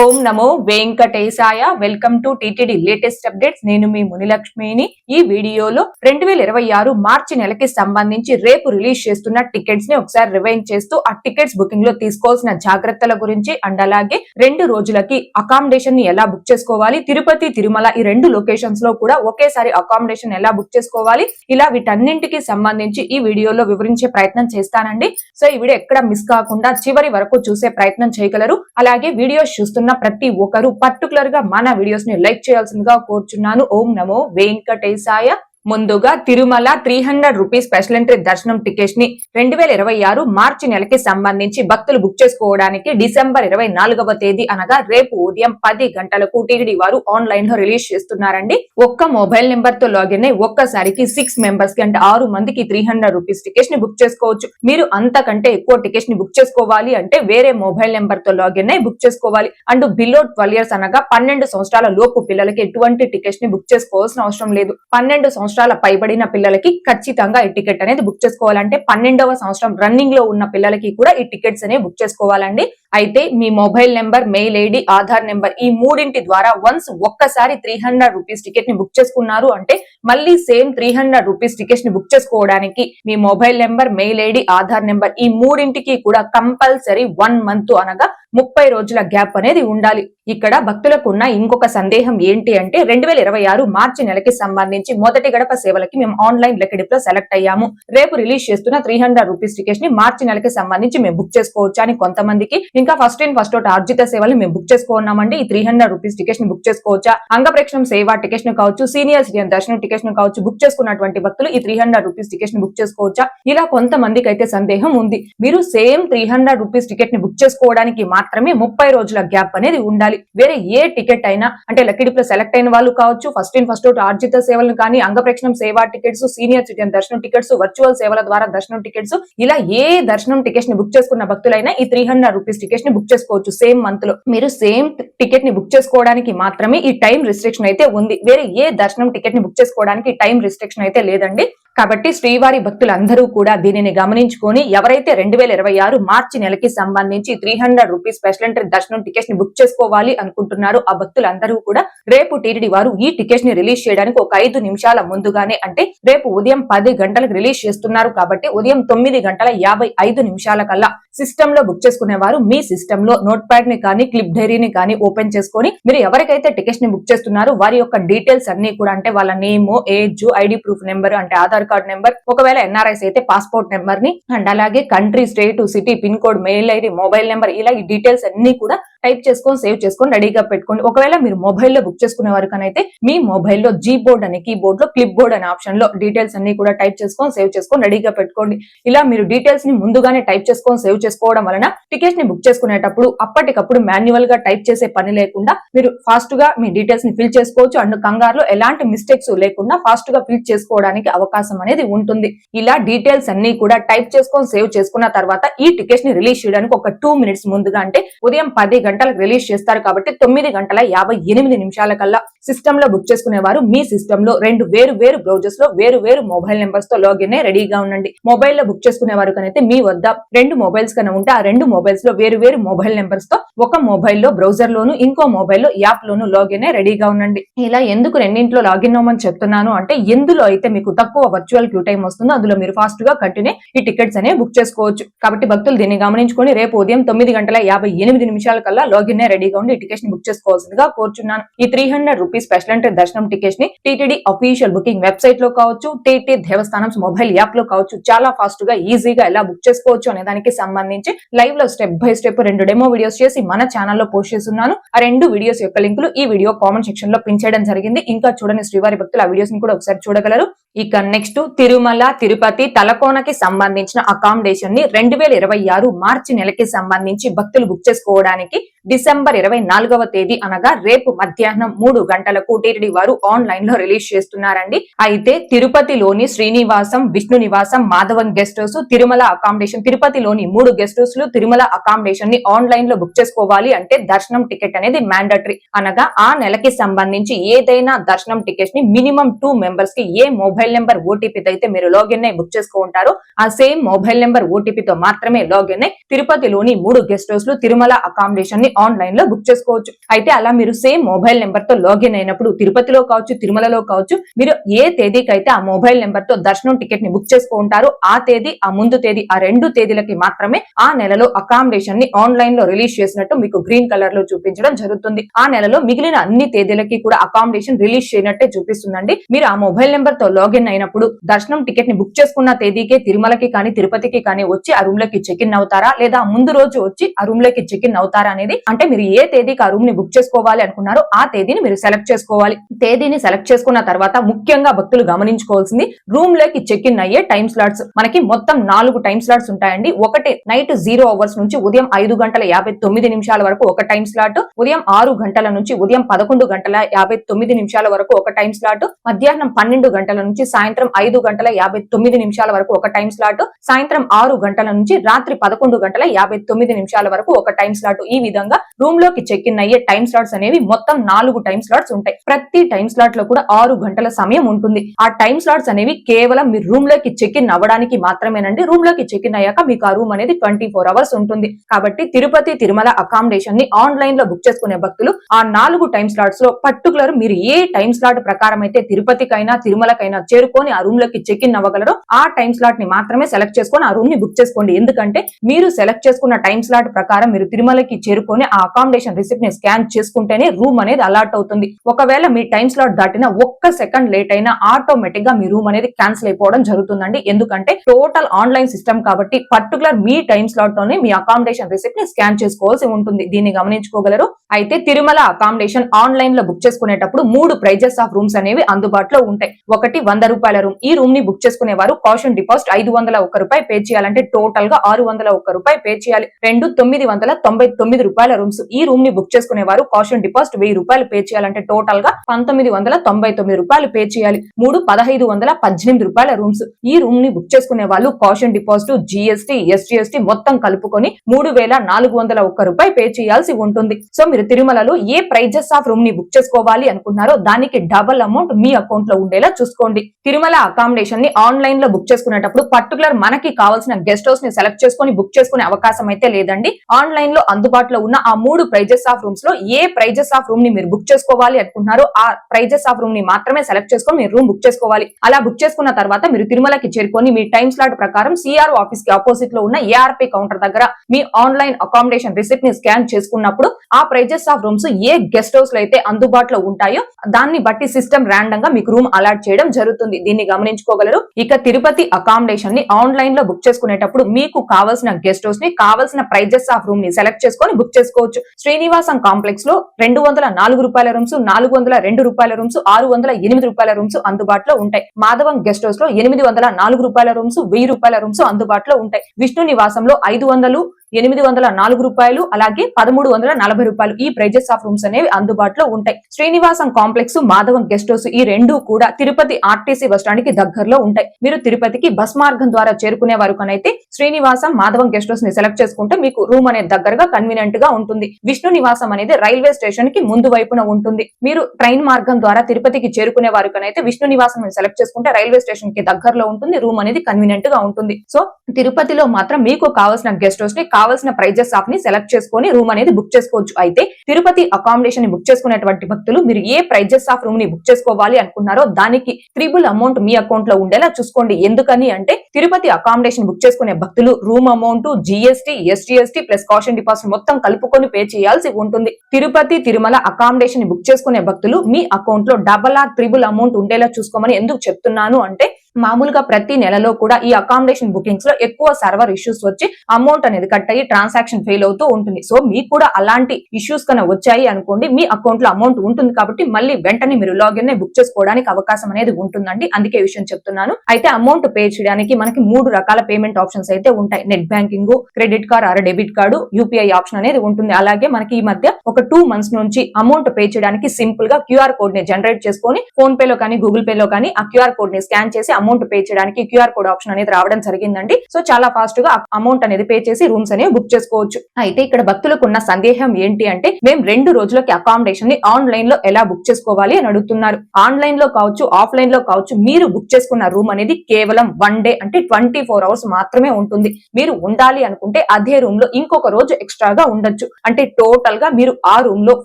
ఓం నమో వెంకటేశాయ. Welcome to TTD latest updates. నేను మీ మునిలక్ష్మిని. ఈ వీడియోలో రెండు వేల ఇరవై ఆరు మార్చి నెలకి సంబంధించి రేపు రిలీజ్ చేస్తున్న టికెట్స్ని ఒకసారి రివైండ్ చేస్తూ ఆ టికెట్స్ బుకింగ్లో తీసుకోవాల్సిన జాగ్రత్తల గురించి అండ్ అలాగే రెండు రోజులకి అకామిడేషన్ని ఎలా బుక్ చేసుకోవాలి తిరుపతి తిరుమల ఈ రెండు లొకేషన్స్లో కూడా ఒకేసారి అకామిడేషన్ ఎలా బుక్ చేసుకోవాలి ఇలా వీటన్నింటికి సంబంధించి ఈ వీడియోలో వివరించే ప్రయత్నం చేస్తానండి. సో ఈ వీడియో ఎక్కడ మిస్ కాకుండా చివరి వరకు చూసే ప్రయత్నం చేయగలరు. అలాగే వీడియోస్ చూస్తున్న ప్రతి ఒక్కరు పర్టికులర్గా మన వీడియోస్ని లైక్ చేయాల్సిందిగా కోరుచున్నాను. ఓం నమో వెంకటేశాయ ముందుగా Tirumala three hundred rupees special entry దర్శనం టికెట్స్ని రెండు వేల ఇరవై ఆరు మార్చి నెలకి సంబంధించి భక్తులు బుక్ చేసుకోవడానికి డిసెంబర్ ఇరవై నాలుగవ తేదీ అనగా రేపు ఉదయం పది గంటలకు టీడీ వారు ఆన్లైన్లో రిలీజ్ చేస్తున్నారండి. ఒక్క మొబైల్ నెంబర్తో లాగిన్ అయి ఒక్కసారికి సిక్స్ మెంబర్స్కి అంటే ఆరు మందికి త్రీ హండ్రెడ్ రూపీస్ టికెట్స్ని బుక్ చేసుకోవచ్చు. మీరు అంతకంటే ఎక్కువ టికెట్స్ని బుక్ చేసుకోవాలి అంటే వేరే మొబైల్ నెంబర్తో లాగిన్ అయి బుక్ చేసుకోవాలి. అండ్ బిలో ట్వెల్వ్ ఇయర్స్ అనగా పన్నెండు సంవత్సరాల లోపు పిల్లలకి ఎటువంటి టికెట్స్ని బుక్ చేసుకోవాల్సిన అవసరం లేదు. పన్నెండు సంవత్సరాల పైబడిన పిల్లలకి ఖచ్చితంగా ఈ టికెట్ అనేది బుక్ చేసుకోవాలంటే పన్నెండవ సంవత్సరం రన్నింగ్లో ఉన్న పిల్లలకి కూడా ఈ టికెట్స్ అనేవి బుక్ చేసుకోవాలండి. అయితే మీ mobile number mail ID Aadhaar number ఈ మూడింటి ద్వారా వన్స్ ఒక్కసారి త్రీ హండ్రెడ్ రూపీస్ టికెట్ని బుక్ చేసుకున్నారు అంటే మళ్ళీ సేమ్ త్రీ హండ్రెడ్ రూపీస్ టికెట్ని బుక్ చేసుకోవడానికి మీ mobile number mail ID Aadhaar number ఈ మూడింటికి కూడా కంపల్సరీ వన్ మంత్ అనగా ముప్పై రోజుల గ్యాప్ అనేది ఉండాలి. ఇక్కడ భక్తులకు ఉన్న ఇంకొక సందేహం ఏంటి అంటే రెండు వేల ఇరవై ఆరు మార్చి నెలకి సంబంధించి మొదటి గడప సేవలకి మేము ఆన్లైన్ లెక్కడిప్లో సెలెక్ట్ అయ్యాము. రేపు రిలీజ్ చేస్తున్న త్రీ హండ్రెడ్ రూపీస్ టికెట్స్ని మార్చి నెలకి సంబంధించి మేము బుక్ చేసుకోవచ్చు అని కొంతమందికి ఇంకా ఫస్ట్ ఇన్ ఫస్ట్ అవుట్ ఆర్జిత సేవలు మేము బుక్ చేసుకున్నామండి ఈ త్రీ హండ్రెడ్ రూపీస్ టికెట్స్ని బుక్ చేసుకోవచ్చా? అంగప్రేక్షణం సేవ టికెట్స్ను కావచ్చు సీనియర్ సిటిజన్ దర్శనం టికెట్స్ను కావచ్చు బుక్ చేసుకున్నటువంటి భక్తులు ఈ త్రీ హండ్రెడ్ రూపీస్ టికెట్స్ని బుక్ చేసుకోవచ్చా? ఇలా కొంతమందికి అయితే సందేహం ఉంది. మీరు సేమ్ త్రీ హండ్రెడ్ రూపీస్ టికెట్ని బుక్ చేసుకోవడానికి మాత్రమే ముప్పై రోజుల గ్యాప్ అనేది ఉండాలి. వేరే ఏ టికెట్ అయినా అంటే లక్కడిప్లో సెలెక్ట్ అయిన వాళ్ళు కావచ్చు ఫస్ట్ ఇన్ ఫస్ట్ అవుట్ ఆర్జిత సేవలను కానీ అంగప్రేక్షణం సేవా టికెట్స్ సీనియర్ సిటిజన్ దర్శనం టికెట్స్ వర్చువల్ సేవల ద్వారా దర్శనం టికెట్స్ ఇలా ఏ దర్శనం టికెట్స్ని బుక్ చేసుకున్న భక్తులైనా ఈ త్రీ హండ్రెడ్ రూపీస్ టికెట్ని బుక్ చేసుకోవచ్చు సేమ్ మంత్లో. మీరు సేమ్ టికెట్ని బుక్ చేసుకోవడానికి మాత్రమే ఈ టైం రిస్ట్రిక్షన్ అయితే ఉంది. వేరే ఏ దర్శనం టికెట్ని బుక్ చేసుకోవడానికి టైం రిస్ట్రిక్షన్ అయితే లేదండి. కాబట్టి శ్రీవారి భక్తులందరూ కూడా దీనిని గమనించుకొని ఎవరైతే రెండు వేల ఇరవై ఆరు మార్చి నెలకి సంబంధించి three hundred rupees special entry దర్శనం టికెట్ని బుక్ చేసుకోవాలి అనుకుంటున్నారో ఆ భక్తులందరూ కూడా రేపు టీటీడీ వారు ఈ టికెట్ని రిలీజ్ చేయడానికి ఒక ఐదు నిమిషాల ముందుగానే అంటే రేపు ఉదయం పది గంటలకు రిలీజ్ చేస్తున్నారు కాబట్టి ఉదయం తొమ్మిది గంటల యాభై ఐదు నిమిషాల కల్లా సిస్టమ్లో బుక్ చేసుకునే వారు మీ సిస్టమ్లో నోట్ ప్యాడ్ని కానీ క్లిప్ డైరీని కానీ ఓపెన్ చేసుకొని మీరు ఎవరికైతే టికెట్స్ని బుక్ చేస్తున్నారో వారి యొక్క డీటెయిల్స్ అన్ని కూడా అంటే వాళ్ళ name age ID proof number అంటే ఆధార్ కార్డ్ నెంబర్ ఒకవేళ ఎన్ఆర్ఐస్ అయితే పాస్పోర్ట్ నెంబర్ని అండ్ అలాగే country state city pin code mail ID mobile number ఇలా ఈ డీటెయిల్స్ అన్ని కూడా టైప్ చేసుకొని సేవ్ చేసుకొని రెడీగా పెట్టుకోండి. ఒకవేళ మీరు మొబైల్లో బుక్ చేసుకునే వరకనైతే మీ మొబైల్లో జీ బోర్డ్ అనే కీబోర్డ్లో క్లిప్ బోర్డ్ అనే ఆప్షన్లో డీటెయిల్స్ అన్ని కూడా టైప్ చేసుకొని సేవ్ చేసుకొని రెడీగా పెట్టుకోండి. ఇలా మీరు డీటెయిల్స్ని ముందుగానే టైప్ చేసుకొని సేవ్ చేసుకోవడం వలన టికెట్స్ని బుక్ చేసుకునేటప్పుడు అప్పటికప్పుడు మాన్యువల్గా టైప్ చేసే పని లేకుండా మీరు ఫాస్ట్గా మీ డీటెయిల్స్ని ఫిల్ చేసుకోవచ్చు. అండ్ కంగారులో ఎలాంటి మిస్టేక్స్ లేకుండా ఫాస్ట్గా ఫిల్ చేసుకోవడానికి అవకాశం అనేది ఉంటుంది. ఇలా డీటెయిల్స్ అన్ని కూడా టైప్ చేసుకొని సేవ్ చేసుకున్న తర్వాత ఈ టికెట్స్ని రిలీజ్ చేయడానికి ఒక టూ మినిట్స్ ముందుగా అంటే ఉదయం పది గంటలకు రిలీజ్ చేస్తారు కాబట్టి తొమ్మిది గంటల యాభై ఎనిమిది నిమిషాల కల్లా సిస్టమ్లో బుక్ చేసుకునేవారు. మీ సిస్టమ్లో రెండు వేరు వేరు బ్రౌజర్స్లో వేరు వేరు మొబైల్ నెంబర్స్తో లాగిన్ రెడీగా ఉండండి. మొబైల్లో బుక్ చేసుకునే వారు కనైతే మీ వద్ద రెండు మొబైల్స్ కన్నా ఉంటే ఆ రెండు మొబైల్స్లో వేరు వేరు మొబైల్ నెంబర్స్తో ఒక మొబైల్లో బ్రౌజర్ లోను ఇంకో మొబైల్లో యాప్ లోను లాగిన్ రెడీగా ఉండండి. ఇలా ఎందుకు రెండింటిలో లాగిన్ అవ్వమని చెప్తున్నాను అంటే ఎందులో అయితే మీకు తక్కువ వర్చువల్ క్యూ టైం వస్తుందో అందులో మీరు ఫాస్ట్గా కంటిన్యూ ఈ టికెట్స్ అనేవి బుక్ చేసుకోవచ్చు. కాబట్టి భక్తులు దీన్ని గమనించుకొని రేపు ఉదయం తొమ్మిది గంటల యాభై ఎనిమిది నిమిషాల కల్లా లాగిన్ అయి రెడీగా ఉండి ఈ టికెట్స్ని బుక్ చేసుకోవాల్సిందిగా కోరుచున్నాను. ఈ త్రీ హండ్రెడ్ రూపీస్ స్పెషల్ అంటే దర్శనం టికెట్స్ని టీటీడీ అఫీషియల్ బుకింగ్ వెబ్సైట్లో కావచ్చు టీటీ దేవస్థానం మొబైల్ యాప్లో కావచ్చు చాలా ఫాస్ట్గా ఈజీగా ఎలా బుక్ చేసుకోవచ్చు అనే దానికి సంబంధించి లైవ్లో స్టెప్ బై స్టెప్ రెండు డెమో వీడియోస్ చేసి మన ఛానల్లో పోస్ట్ చేస్తున్నాను. ఆ రెండు వీడియోస్ యొక్క లింకులు ఈ వీడియో కామెంట్ సెక్షన్లో పిన్ చేయడం జరిగింది. ఇంకా చూడని శ్రీవారి భక్తులు ఆ వీడియోస్ని కూడా ఒకసారి చూడగలరు. ఇక నెక్స్ట్ తిరుమల తిరుపతి తలకోనకి సంబంధించిన అకామిడేషన్ని రెండు వేల ఇరవై ఆరు మార్చి నెలకి సంబంధించి భక్తులు బుక్ చేసుకోవడానికి డిసెంబర్ ఇరవై నాలుగవ తేదీ అనగా రేపు మధ్యాహ్నం మూడు గంటలకు టీటీడీ వారు ఆన్లైన్లో రిలీజ్ చేస్తున్నారండి. అయితే తిరుపతిలోని Srinivasam Vishnu Nivasam Madhavan guest house Tirumala accommodation తిరుపతిలోని మూడు గెస్ట్ హౌస్లు తిరుమల అకామిడేషన్ని ఆన్లైన్లో బుక్ చేసుకోవాలి అంటే దర్శనం టికెట్ అనేది మ్యాండటరీ అనగా ఆ నెలకి సంబంధించి ఏదైనా దర్శనం టికెట్ని మినిమం టూ మెంబర్స్కి ఏ మొబైల్ నెంబర్ ఓటీపీ అయితే మీరు లాగిన్ అయి బుక్ చేసుకుంటారో ఆ సేమ్ మొబైల్ నెంబర్ ఓటీపీతో మాత్రమే లాగిన్ అయి తిరుపతిలోని మూడు గెస్ట్ హౌస్లు తిరుమల అకామిడేషన్ని ఆన్లైన్లో బుక్ చేసుకోవచ్చు. అయితే అలా మీరు సేమ్ మొబైల్ నెంబర్తో లాగిన్ అయినప్పుడు తిరుపతిలో కావచ్చు తిరుమలలో కావచ్చు మీరు ఏ తేదీకి అయితే ఆ మొబైల్ నెంబర్తో దర్శనం టికెట్ని బుక్ చేసుకుంటారో ఆ తేదీ ఆ ముందు తేదీ ఆ రెండు తేదీలకి మాత్రమే ఆ నెలలో అకామిడేషన్ని ఆన్లైన్లో రిలీజ్ చేసినట్టు మీకు గ్రీన్ కలర్లో చూపించడం జరుగుతుంది. ఆ నెలలో మిగిలిన అన్ని తేదీలకి కూడా అకామిడేషన్ రిలీజ్ చేయనట్టే చూపిస్తుందండి. మీరు ఆ మొబైల్ నెంబర్తో లాగిన్ అయినప్పుడు దర్శనం టికెట్ని బుక్ చేసుకున్న తేదీకే తిరుమలకి కానీ తిరుపతికి కానీ వచ్చి ఆ రూమ్లోకి చెక్ ఇన్ అవుతారా? లేదా ముందు రోజు వచ్చి ఆ రూమ్లోకి చెక్ ఇన్ అవుతారా అనేది అంటే మీరు ఏ తేదీకి ఆ రూమ్ని బుక్ చేసుకోవాలి అనుకున్నారో ఆ తేదీని మీరు సెలెక్ట్ చేసుకోవాలి. తేదీని సెలెక్ట్ చేసుకున్న తర్వాత ముఖ్యంగా భక్తులు గమనించుకోవాల్సింది రూమ్లోకి చెక్ ఇన్ అయ్యే టైం స్లాట్స్ మనకి మొత్తం నాలుగు టైం స్లాట్స్ ఉంటాయండి. ఒకటి నైట్ జీరో అవర్స్ నుంచి ఉదయం ఐదు గంటల యాభై తొమ్మిది నిమిషాల వరకు ఒక టైం స్లాట్ ఉదయం ఆరు గంటల నుంచి ఉదయం పదకొండు గంటల యాభై తొమ్మిది నిమిషాల వరకు ఒక టైం స్లాట్ మధ్యాహ్నం పన్నెండు గంటల నుంచి సాయంత్రం ఐదు గంటల యాభై తొమ్మిది నిమిషాల వరకు ఒక టైం స్లాట్ సాయంత్రం ఆరు గంటల నుంచి రాత్రి పదకొండు గంటల యాభై తొమ్మిది నిమిషాల వరకు ఒక టైం స్లాట్ ఈ విధంగా రూమ్లోకి చెక్ ఇన్ అయ్యే టైం స్లాట్స్ అనేవి మొత్తం నాలుగు టైం స్లాట్స్ ఉంటాయి. ప్రతి టైం స్లాట్లో కూడా ఆరు గంటల సమయం ఉంటుంది. ఆ టైం స్లాట్స్ అనేవి కేవలం మీరు రూమ్లోకి చెక్ ఇన్ అవ్వడానికి మాత్రమేనండి. రూమ్లోకి చెక్ ఇన్ అయ్యాక మీకు ఆ రూమ్ అనేది ట్వంటీ ఫోర్ అవర్స్ ఉంటుంది. కాబట్టి తిరుపతి తిరుమల అకామిడేషన్ని ఆన్లైన్లో బుక్ చేసుకునే భక్తులు ఆ నాలుగు టైం స్లాట్స్లో పర్టికులర్ మీరు ఏ టైం స్లాట్ ప్రకారం అయితే తిరుపతికైనా తిరుమలకైనా చేరుకొని ఆ రూమ్లోకి చెక్ ఇన్ అవ్వగలరో ఆ టైం స్లాట్ని మాత్రమే సెలెక్ట్ చేసుకొని ఆ రూమ్ని బుక్ చేసుకోండి. ఎందుకంటే మీరు సెలెక్ట్ చేసుకున్న టైం స్లాట్ ప్రకారం మీరు తిరుమలకి చేరుకొని ఆ అకామిడేషన్ రిసిప్ట్ని స్కాన్ చేసుకుంటేనే రూమ్ అనేది అలర్ట్ అవుతుంది. ఒకవేళ మీ టైం స్లాట్ దాటిన ఒక్క సెకండ్ లేట్ అయినా ఆటోమేటిక్గా మీ రూమ్ అనేది క్యాన్సిల్ అయిపోవడం జరుగుతుందండి. ఎందుకంటే టోటల్ ఆన్లైన్ సిస్టమ్ కాబట్టి పర్టికులర్ మీ టైం స్లాట్లోనే మీ అకామిడేషన్ రిసిప్ట్ని స్కాన్ చేసుకోవాల్సి ఉంటుంది. దీన్ని గమనించుకోగలరు. అయితే తిరుమల అకామిడేషన్ ఆన్లైన్లో బుక్ చేసుకునేటప్పుడు మూడు ప్రైజెస్ ఆఫ్ రూమ్స్ అనేవి అందుబాటులో ఉంటాయి. ఒకటి వంద రూపాయల రూమ్ ఈ రూమ్ని బుక్ చేసుకునే వారు కాషన్ డిపాజిట్ ఐదు వందల ఒక్క రూపాయి పే చేయాలంటే టోటల్గా ఆరు వందల ఒక్క రూపాయి పే చేయాలి. రెండు తొమ్మిది వందల తొంభై తొమ్మిది రూపాయల రూమ్స్ ఈ రూమ్ని బుక్ చేసుకునే వారు కాషన్ డిపాజిట్ వెయ్యి రూపాయలు పే చేయాలంటే టోటల్గా పంతొమ్మిది వందల తొంభై తొమ్మిది రూపాయలు పే చేయాలి. మూడు పదహైదు వందల పద్దెనిమిది రూపాయల రూమ్స్ ఈ రూమ్ని బుక్ చేసుకునే వాళ్ళు కాషన్ డిపాజిట్ జిఎస్టీ ఎస్జిఎస్టీ మొత్తం కలుపుకొని మూడు వేల నాలుగు వందల ఒక్క రూపాయి పే చేయాల్సి ఉంటుంది. సో మీరు తిరుమలలో ఏ ప్రైజెస్ ఆఫ్ రూమ్ని బుక్ చేసుకోవాలి అనుకున్నారో దానికి డబల్ అమౌంట్ మీ అకౌంట్లో ఉండేలా చూసుకోండి. తిరుమల అకామిడేషన్ని ఆన్లైన్లో బుక్ చేసుకునేటప్పుడు పర్టికులర్ మనకి కావాల్సిన గెస్ట్ హౌస్ని సెలెక్ట్ చేసుకొని బుక్ చేసుకునే అవకాశం అయితే లేదండి. ఆన్లైన్లో అందుబాటులో ఉన్న ఆ మూడు ప్రైజెస్ ఆఫ్ రూమ్స్లో ఏ ప్రైజెస్ ఆఫ్ రూమ్ని మీరు బుక్ చేసుకోవాలి అనుకుంటున్నారో ఆ ప్రైజెస్ ఆఫ్ రూమ్ని మాత్రమే సెలెక్ట్ చేసుకొని మీరు రూమ్ బుక్ చేసుకోవాలి. అలా బుక్ చేసుకున్న తర్వాత మీరు తిరుమలకి చేరుకొని మీ టైం స్లాట్ ప్రకారం సిఆర్ ఆఫీస్కి ఆపోజిట్లో ఉన్న ఏఆర్పి కౌంటర్ దగ్గర మీ ఆన్లైన్ అకామిడేషన్ రిసిప్ట్ని స్కాన్ చేసుకున్నప్పుడు ఆ ప్రైజెస్ ఆఫ్ రూమ్స్ ఏ గెస్ట్ హౌస్లో అయితే అందుబాటులో ఉంటాయో దాన్ని బట్టి సిస్టమ్ ర్యాండమ్గా మీకు రూమ్ అలాట్ చేయడం జరుగుతుంది. దీన్ని గమనించుకోగలరు. ఇక తిరుపతి అకామిడేషన్ని ఆన్లైన్లో బుక్ చేసుకునేటప్పుడు మీకు కావాల్సిన గెస్ట్ హౌస్ని కావాల్సిన ప్రైజెస్ ఆఫ్ రూమ్ని సెలెక్ట్ చేసుకొని బుక్ చేసుకోవచ్చు. శ్రీనివాసం కాంప్లెక్స్లో రెండు వందల నాలుగు రూపాయల రూమ్స్ నాలుగు వందల రెండు రూపాయల రూమ్స్ ఆరు వందల ఎనిమిది రూపాయల రూమ్స్ అందుబాటులో ఉంటాయి. మాధవం గెస్ట్ హౌస్లో ఎనిమిది వందల నాలుగు రూపాయల రూమ్స్ వెయ్యి రూపాయల రూమ్స్ అందుబాటులో ఉంటాయి. విష్ణు నివాసంలో ఐదు వందలు ఎనిమిది వందల నాలుగు రూపాయలు అలాగే పదమూడు వందల నలభై రూపాయలు ఈ ప్రైజెస్ ఆఫ్ రూమ్స్ అనేవి అందుబాటులో ఉంటాయి. Srinivasam complex Madhavam guest house ఈ రెండు కూడా తిరుపతి ఆర్టీసీ బస్ స్టాండ్కి దగ్గరలో ఉంటాయి. మీరు తిరుపతికి బస్ మార్గం ద్వారా చేరుకునే వరకునైతే అయితే శ్రీనివాసం మాధవం గెస్ట్ హౌస్ని సెలెక్ట్ చేసుకుంటే మీకు రూమ్ అనేది దగ్గరగా కన్వీనియంట్గా ఉంటుంది. విష్ణు నివాసం అనేది రైల్వే స్టేషన్కి ముందు వైపున ఉంటుంది. మీరు ట్రైన్ మార్గం ద్వారా తిరుపతికి చేరుకునే వారికనైతే విష్ణు నివాసం సెలెక్ట్ చేసుకుంటే రైల్వే స్టేషన్కి దగ్గరలో ఉంటుంది. రూమ్ అనేది కన్వీనియంట్గా ఉంటుంది. సో తిరుపతిలో మాత్రం మీకు కావాల్సిన గెస్ట్ హౌస్ని కావాల్సిన ప్రైజెస్ ఆఫ్ని సెలెక్ట్ చేసుకొని రూమ్ అనేది బుక్ చేసుకోవచ్చు. అయితే తిరుపతి అకామిడేషన్ని బుక్ చేసుకునేటువంటి భక్తులు మీరు ఏ ప్రైజెస్ ఆఫ్ రూమ్ని బుక్ చేసుకోవాలి అనుకున్నారో దానికి త్రిబుల్ అమౌంట్ మీ అకౌంట్లో ఉండేలా చూసుకోండి. ఎందుకని అంటే తిరుపతి అకామిడేషన్ బుక్ చేసుకునే భక్తులు రూమ్ అమౌంట్ జిఎస్టీ ఎస్టీఎస్టీ ప్లస్ కాషన్ డిపాజిట్ మొత్తం కలుపుకొని పే చేయాల్సి ఉంటుంది. తిరుపతి తిరుమల అకామిడేషన్ని బుక్ చేసుకునే భక్తులు మీ అకౌంట్లో డబల్ ఆర్ త్రిబుల్ అమౌంట్ ఉండేలా చూసుకోమని ఎందుకు చెప్తున్నాను అంటే మామూలుగా ప్రతి నెలలో కూడా ఈ అకామిడేషన్ బుకింగ్స్లో ఎక్కువ సర్వర్ ఇష్యూస్ వచ్చి అమౌంట్ అనేది కట్ అయ్యి ట్రాన్సాక్షన్ ఫెయిల్ అవుతూ ఉంటుంది. సో మీకు కూడా అలాంటి ఇష్యూస్ కన్నా వచ్చాయి అనుకోండి మీ అకౌంట్లో అమౌంట్ ఉంటుంది కాబట్టి మళ్ళీ వెంటనే మీరు లాగిన్ బుక్ చేసుకోవడానికి అవకాశం అనేది ఉంటుందండి. అందుకే విషయం చెప్తున్నాను. అయితే అమౌంట్ పే చేయడానికి మనకి మూడు రకాల పేమెంట్ ఆప్షన్స్ అయితే ఉంటాయి. Net banking credit card or debit card UPI option అనేది ఉంటుంది. అలాగే మనకి ఈ మధ్య ఒక టూ మంత్స్ నుంచి అమౌంట్ పే చేయడానికి సింపుల్గా క్యూఆర్ కోడ్ని జనరేట్ చేసుకొని ఫోన్ పే లో కానీ గూగుల్ పే లో కానీ ఆ క్యూఆర్ కోడ్ని స్కాన్ చేసి అమౌంట్ పే చేయడానికి క్యూఆర్ కోడ్ ఆప్షన్ అనేది రావడం జరిగిందండి. సో చాలా ఫాస్ట్గా అమౌంట్ అనేది పే చేసి రూమ్స్ అనేవి బుక్ చేసుకోవచ్చు. అయితే ఇక్కడ భక్తులకు ఉన్న సందేహం ఏంటి అంటే మేము రెండు రోజులకి అకామిడేషన్ని ఆన్లైన్లో ఎలా బుక్ చేసుకోవాలి అని అడుగుతున్నారు. ఆన్లైన్లో కావచ్చు ఆఫ్లైన్లో కావచ్చు మీరు బుక్ చేసుకున్న రూమ్ అనేది కేవలం వన్ డే అంటే ట్వంటీ ఫోర్ అవర్స్ మాత్రమే ఉంటుంది. మీరు ఉండాలి అనుకుంటే అదే రూమ్లో ఇంకొక రోజు ఎక్స్ట్రాగా ఉండొచ్చు. అంటే టోటల్గా మీరు ఆ రూమ్లో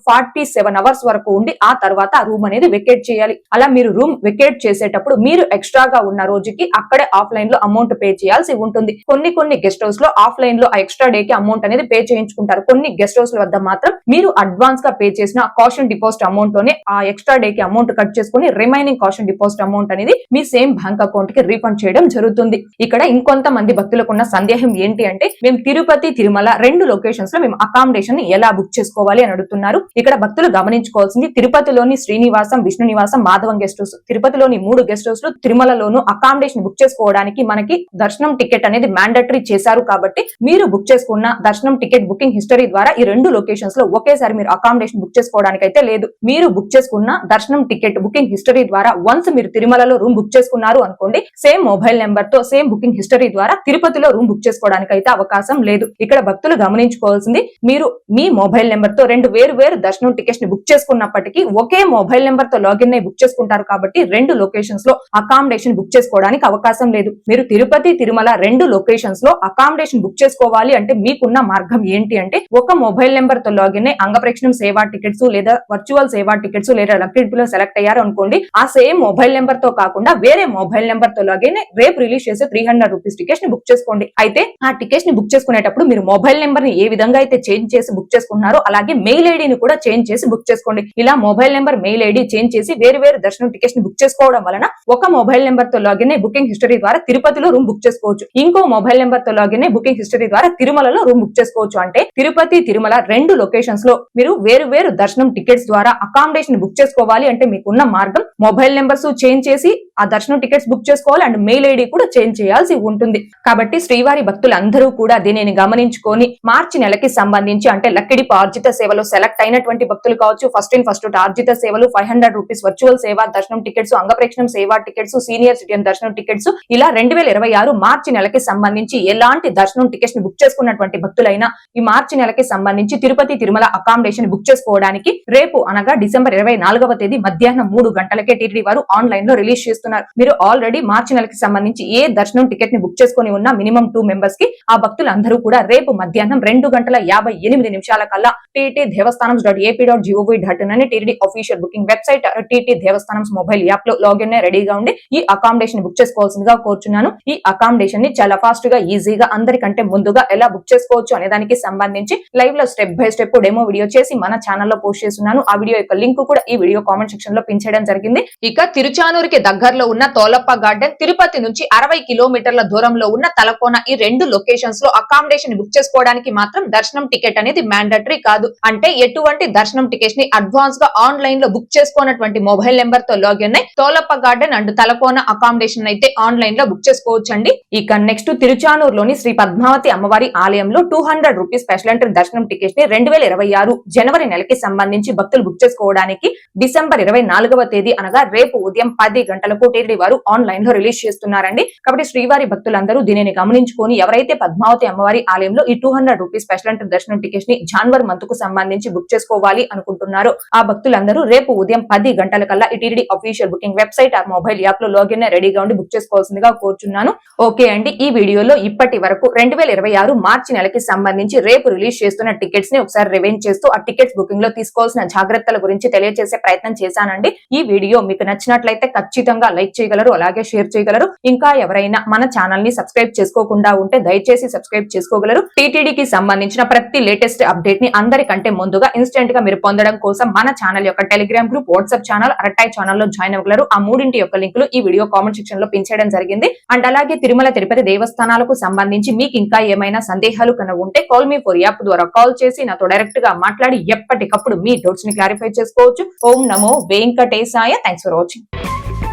ఫార్టీ సెవెన్ అవర్స్ వరకు ఉండి ఆ తర్వాత ఆ రూమ్ అనేది వెకేట్ చేయాలి. అలా మీరు రూమ్ వెకేట్ చేసేటప్పుడు మీరు ఎక్స్ట్రాగా ఉన్న రోజుకి అక్కడే ఆఫ్లైన్లో అమౌంట్ పే చేయాల్సి ఉంటుంది. కొన్ని కొన్ని గెస్ట్ హౌస్లో ఆఫ్లైన్లో ఆ ఎక్స్ట్రా డే కి అమౌంట్ అనేది పే చేయించుకుంటారు. కొన్ని గెస్ట్ హౌస్ వద్ద మాత్రం మీరు అడ్వాన్స్గా పే చేసిన కాషన్ డిపాజిట్ అమౌంట్లోనే ఆ ఎక్స్ట్రా డే కి అమౌంట్ కట్ చేసుకుని రిమైనింగ్ కాషన్ డిపాజిట్ అమౌంట్ అనేది మీ సేమ్ బ్యాంక్ అకౌంట్కి రీఫండ్ చేయడం జరుగుతుంది. ఇక్కడ ఇంకొంతమంది భక్తులకు ఉన్న సందేహం ఏంటి అంటే మేము తిరుపతి తిరుమల రెండు లొకేషన్స్లో మేము అకామిడేషన్ని ఎలా బుక్ చేసుకోవాలి అని అడుగుతున్నారు. ఇక్కడ భక్తులు గమనించుకోవాల్సింది తిరుపతిలోని శ్రీనివాసం విష్ణు నివాసం మాధవం గెస్ట్ హౌస్ తిరుపతిలోని మూడు గెస్ట్ హౌస్లు తిరుమలలోను అకామిడేషన్ బుక్ చేసుకోవడానికి మనకి దర్శనం టికెట్ అనేది మ్యాండటరీ చేశారు కాబట్టి మీరు బుక్ చేసుకున్న దర్శనం టికెట్ బుకింగ్ హిస్టరీ ద్వారా ఈ రెండు లొకేషన్స్లో ఒకేసారి మీరు అకామిడేషన్ బుక్ చేసుకోవడానికి అయితే లేదు. మీరు బుక్ చేసుకున్న దర్శనం టికెట్ బుకింగ్ హిస్టరీ ద్వారా వన్స్ మీరు తిరుమలలో రూమ్ బుక్ చేసుకున్నారు అనుకోండి సేమ్ మొబైల్ నెంబర్తో సేమ్ బుకింగ్ హిస్టరీ ద్వారా తిరుపతిలో రూమ్ బుక్ చేసుకోవడానికి అయితే అవకాశం లేదు. ఇక్కడ భక్తులు గమనించుకోవాల్సింది మీరు మీ మొబైల్ నెంబర్తో రెండు వేరు వేరు దర్శనం టికెట్స్ని బుక్ చేసుకున్నప్పటికీ ఒకే మొబైల్ నెంబర్తో లాగిన్ అయి బుక్ చేసుకుంటారు కాబట్టి రెండు లొకేషన్స్లో అకామిడేషన్ బుక్ చేసుకోవడానికి అవకాశం లేదు. మీరు తిరుపతి తిరుమల రెండు లొకేషన్స్లో అకామిడేషన్ బుక్ చేసుకోవాలి అంటే మీకున్న మార్గం ఏంటి అంటే ఒక మొబైల్ నెంబర్తో లాగిన్ అయి అంగప్రక్షణం సేవా టికెట్స్ లేదా వర్చువల్ సేవా టికెట్స్ లేదా లక్టెడ్లో సెలెక్ట్ అయ్యారు అనుకోండి ఆ సేమ్ మొబైల్ నెంబర్తో కాకుండా వేరే మొబైల్ నెంబర్తో లాగిన్ అయి రేపు రిలీజ్ చేసే త్రీ హండ్రెడ్ రూపీస్ టికెట్స్ని బుక్ చేసుకోండి. అయితే ఆ టికెట్స్ని బుక్ చేసుకునేటప్పుడు మీరు మొబైల్ నెంబర్ని ఏ విధంగా అయితే చేంజ్ చేసి బుక్ చేసుకున్నారో అలాగే మెయిల్ ఐడిని కూడా చేంజ్ చేసి బుక్ చేసుకోండి. ఇలా mobile number mail ID change చేసి వేరు వేరు దర్శనం టికెట్స్ని బుక్ చేసుకోవడం వలన ఒక మొబైల్ నెంబర్తో లాగిన్ అయి బుకింగ్ హిస్టరీ ద్వారా తిరుపతిలో రూమ్ బుక్ చేసుకోవచ్చు. ఇంకో మొబైల్ నెంబర్తో లాగిన్ అయి బుకింగ్ హిస్టరీ ద్వారా తిరుమలలో రూమ్ బుక్ చేసుకోవచ్చు. అంటే తిరుపతి తిరుమల రెండు లొకేషన్స్లో మీరు వేరు వేరు దర్శనం టికెట్స్ ద్వారా అకామిడేషన్ బుక్ చేసుకోవాలి అంటే మీకున్న మార్గం మొబైల్ నెంబర్స్ చేంజ్ చేసి ఆ దర్శనం టికెట్స్ బుక్ చేసుకోవాలి అండ్ మెయిల్ ఐడి కూడా చేంజ్ చేయాల్సి ఉంటుంది. కాబట్టి శ్రీవారి భక్తులందరూ కూడా దీనిని గమనించుకొని మార్చి నెలకి సంబంధించి అంటే లక్కిడిపు ఆర్జిత సేవలో సెలెక్ట్ అయినటువంటి భక్తులు కావచ్చు ఫస్ట్ ఇన్ ఫస్ట్ ఆర్జిత సేవలు ఫైవ్ హండ్రెడ్ రూపీస్ వర్చువల్ సేవ దర్శనం టికెట్స్ అంగప్రేక్షణం సేవా టికెట్స్ సీనియర్ సిటిజన్ దర్శనం టికెట్స్ ఇలా రెండు వేల ఇరవై ఆరు మార్చి నెలకి సంబంధించి ఎలాంటి దర్శనం టికెట్స్ని బుక్ చేసుకున్నటువంటి భక్తులైనా ఈ మార్చి నెలకి సంబంధించి తిరుపతి తిరుమల అకామిడేషన్ బుక్ చేసుకోవడానికి రేపు అనగా డిసెంబర్ ఇరవై నాలుగవ తేదీ మధ్యాహ్నం మూడు గంటలకే టీటీడీ వారు ఆన్లైన్లో రిలీజ్ చేస్తున్నారు. మీరు ఆల్రెడీ మార్చి నెలకి సంబంధించి ఏ దర్శనం టికెట్ని బుక్ చేసుకుని ఉన్న మినిమం టూ మెంబర్స్కి ఆ భక్తులు అందరూ కూడా రేపు మధ్యాహ్నం రెండు గంటల యాభై ఎనిమిది నిమిషాల కల్లా TT Devasthanam dot AP dot GOV dot in అని TTD official booking website TT Devasthanam mobile యాప్లో లాగిన్ రెడీగా ఉండి ఈ అకామిడేషన్ బుక్ చేసుకోవాల్సిందిగా కోరుచున్నాను. ఈ అకామిడేషన్ని చాలా ఫాస్ట్గా ఈజీగా అందరికంటే ముందుగా ఎలా బుక్ చేసుకోవచ్చు అనే దానికి సంబంధించి లైవ్లో step by step demo video చేసి మన ఛానల్లో పోస్ట్ చేస్తున్నాను. ఆ వీడియో యొక్క లింక్ కూడా ఈ వీడియో కామెంట్ సెక్షన్లో పిన్ చేయడం జరిగింది. ఇక తిరుచానూరుకి దగ్గరలో ఉన్న తోలప్ప గార్డెన్ తిరుపతి నుంచి అరవై కిలోమీటర్ల దూరంలో ఉన్న తలకోన ఈ రెండు లొకేషన్స్లో అకామిడేషన్ బుక్ చేసుకోవడానికి మాత్రం దర్శనం టికెట్ అనేది మ్యాండటరీ కాదు. అంటే ఎటువంటి దర్శనం టికెట్స్ని అడ్వాన్స్గా ఆన్లైన్లో బుక్ చేసుకున్నటువంటి మొబైల్ నెంబర్తో లాగిన్ అయి Tolappa garden and Talakona accommodation అయితే ఆన్లైన్లో బుక్ చేసుకోవచ్చండి. ఇక నెక్స్ట్ తిరుచానూర్లోని శ్రీ పద్మావతి అమ్మవారి ఆలయంలో two hundred rupees special entry దర్శనం టికెట్స్ని రెండు వేల ఇరవై ఆరు జనవరి నెలకి సంబంధించి భక్తులు బుక్ చేసుకోవడానికి డిసెంబర్ ఇరవై నాలుగవ తేదీ అనగా రేపు ఉదయం పది గంటలకు టీటీడీ వారు ఆన్లైన్లో రిలీజ్ చేస్తున్నారండి. కాబట్టి శ్రీవారి భక్తులందరూ దీనిని గమనించుకొని ఎవరైతే పద్మావతి అమ్మవారి ఆలయంలో ఈ టూ హండ్రెడ్ రూపీస్ స్పెషల్ అంటే దర్శనం టికెట్స్ని జాన్వర్ మంత్కు సంబంధించి బుక్ చేసుకోవాలి అనుకుంటున్నారో ఆ భక్తులందరూ రేపు ఉదయం పది గంటల కల్లా ఈ అఫీషియల్ బుకింగ్ వెబ్సైట్ ఆ మొబైల్ యాప్లో లాగిన్ రెడీగా ఉండి బుక్ చేసుకోవాల్సిందిగా కోరుచున్నాను. ఓకే అండి ఈ వీడియోలో ఇప్పటి వరకు రెండు వేల ఇరవై ఆరు మార్చి నెలకి సంబంధించి రేపు రిలీజ్ చేస్తున్న టికెట్స్ని ఒకసారి రివైన్ చేస్తూ ఆ టికెట్స్ బుకింగ్లో తీసుకోవాల్సిన జాగ్రత్తల గురించి తెలియజేసే ప్రయత్నం చేశానండి. ఈ వీడియో మీకు నచ్చినట్లయితే ఖచ్చితంగా లైక్ చేయగలరు అలాగే షేర్ చేయగలరు. ఇంకా ఎవరైనా మన ఛానల్ని సబ్స్క్రైబ్ చేసుకోకుండా ఉంటే దయచేసి సబ్స్క్రైబ్ చేసుకోగలరు. టీటీడీకి సంబంధించిన ప్రతి లేటెస్ట్ అప్డేట్ని అందరికంటే ముందుగా ఇన్స్టెంట్గా మీరు పొందడం కోసం మన ఛానల్ యొక్క Telegram group WhatsApp channel Arattai ఛానల్లో జాయిన్ అవ్వగలరు. ఆ మూడింటి యొక్క లింకులు ఈ వీడియో కామెంట్ సెక్షన్లో పెంచేయడం జరిగింది. అండ్ అలాగే తిరుమల తిరుపతి దేవస్థానాలకు సంబంధించి మీకు ఇంకా ఏమైనా సందేహాలు కనుక ఉంటే కాల్ మీ ఫోర్ యాప్ ద్వారా కాల్ చేసి నాతో డైరెక్ట్గా మాట్లాడి ఎప్పటికప్పుడు మీ డౌట్స్ని క్లారిఫై చేసుకోవచ్చు. ఓం నమో వెంకటేశాయ. Thanks for watching